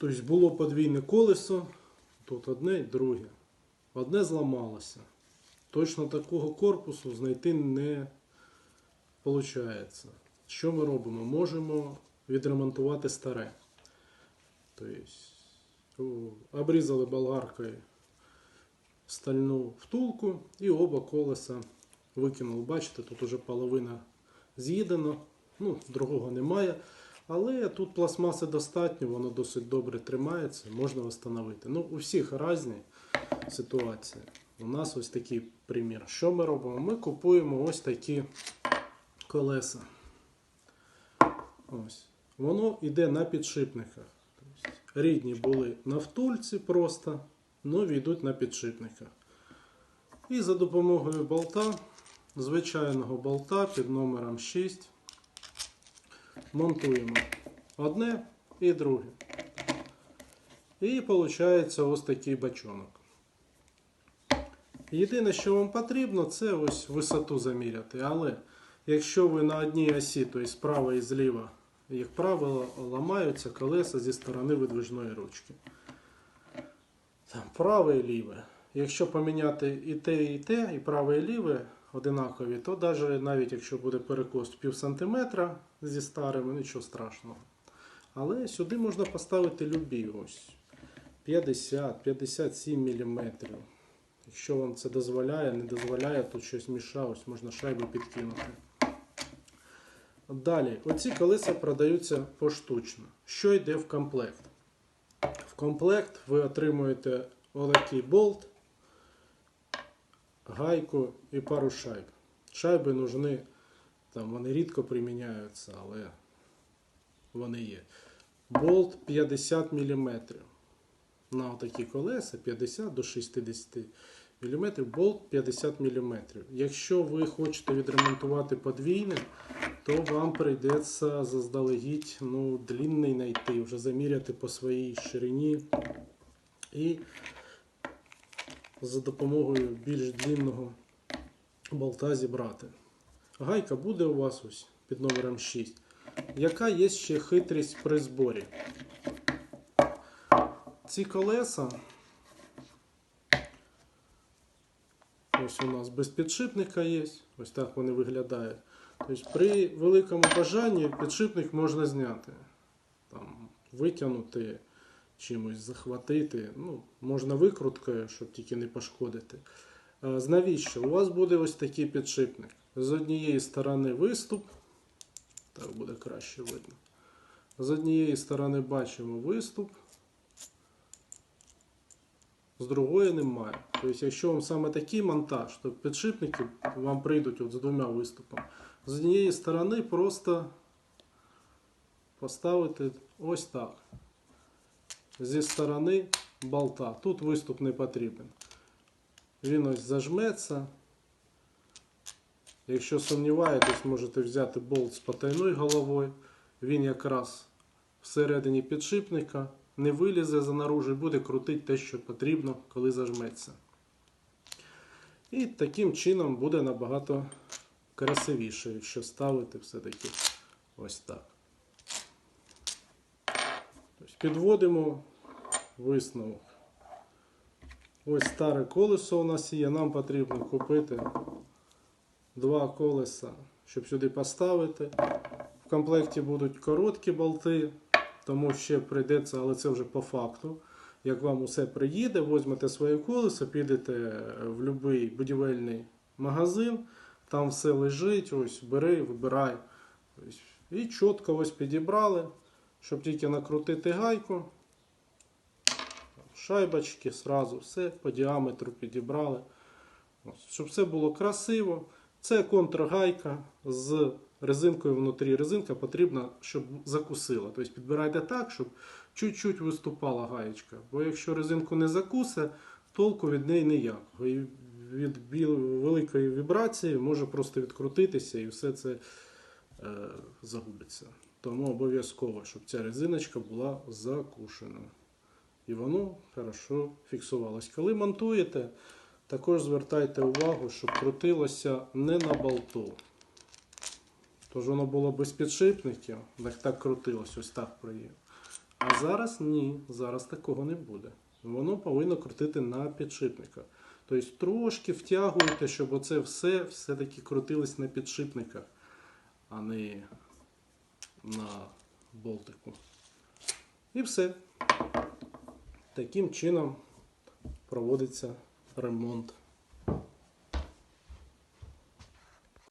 Тобто було подвійне колесо, тут одне і друге. Одне зламалося. Точно такого корпусу знайти не виходить. Що ми робимо? Можемо відремонтувати старе. Тобто, обрізали болгаркою стальну втулку і оба колеса викинули. Бачите, тут уже половина з'їдена, ну, другого немає. Але тут пластмаси достатньо, воно досить добре тримається, можна встановити. Ну, у всіх різні ситуації. У нас ось такий примір. Що ми робимо? Ми купуємо ось такі колеса. Ось. Воно йде на підшипниках. Тобто, рідні були на втульці просто, нові йдуть на підшипниках. І за допомогою болта, звичайного болта під номером 6, монтуємо одне і друге. І виходить ось такий бачонок. Єдине, що вам потрібно, це ось висоту заміряти. Але якщо ви на одній осі, тобто справа і зліва, як правило, ламаються колеса зі сторони видвижної ручки. Там праве і ліве. Якщо поміняти і те, і те, і праве, і ліве одинакові, то навіть, навіть якщо буде перекос пів сантиметра зі старими, нічого страшного. Але сюди можна поставити любі ось 50-57 мм. Якщо вам це дозволяє, не дозволяє, тут щось мішає, ось можна шайбу підкинути. Далі, оці колеса продаються поштучно. Що йде в комплект? В комплект ви отримуєте отакий болт, гайку і пару шайб. Шайби нужны, там вони рідко приміняються, але вони є. Болт 50 мм. На такі колеса 50 до 60 мм, болт 50 мм. Якщо ви хочете відремонтувати подвійне, то вам прийдеться заздалегідь ну, длінний знайти, вже заміряти по своїй ширині і за допомогою більш длинного болта зібрати. Гайка буде у вас ось під номером 6. Яка є ще хитрість при зборі? Ці колеса. Ось у нас без підшипника є. Ось так вони виглядають. Тобто при великому бажанні підшипник можна зняти. Там, витягнути чимось, захватити. Ну, можна викруткою, щоб тільки не пошкодити. А, навіщо? У вас буде ось такий підшипник. З однієї сторони виступ. Так буде краще видно. З однієї сторони бачимо виступ, з другої немає. Тобто, якщо вам саме такий монтаж, то підшипники вам прийдуть от з двома виступами. З однієї сторони просто поставити ось так. Зі сторони болта. Тут виступ не потрібен. Він ось зажметься. Якщо сумніваєтесь, можете взяти болт з потайною головою. Він якраз всередині підшипника не вилізе за наружу і буде крутити те, що потрібно, коли зажметься. І таким чином буде набагато красивіше, якщо ставити все-таки ось так. Підводимо висновок. Ось старе колесо у нас є. Нам потрібно купити два колеса, щоб сюди поставити. В комплекті будуть короткі болти, тому ще прийдеться, але це вже по факту. Як вам усе приїде, візьмете своє колесо, підете в будь-який будівельний магазин, там все лежить, ось бери, вибирай. І чітко ось підібрали, щоб тільки накрутити гайку. Шайбочки, сразу все по діаметру підібрали. Щоб все було красиво. Це контргайка з резинкою внутрі. Резинка потрібна, щоб закусила. Тобто підбирайте так, щоб чуть-чуть виступала гаєчка. Бо якщо резинку не закусе, толку від неї ніякого. І від великої вібрації може просто відкрутитися і все це е, загубиться. Тому обов'язково, щоб ця резиночка була закушена. І воно хорошо фіксувалось. Коли монтуєте, також звертайте увагу, щоб крутилося не на болту. Тож воно було без підшипників, так так крутилось, ось так приїв. А зараз ні, зараз такого не буде. Воно повинно крутити на підшипниках. Тобто трошки втягуєте, щоб оце все все-таки крутилось на підшипниках, а не на болтику. І все. Таким чином проводиться ремонт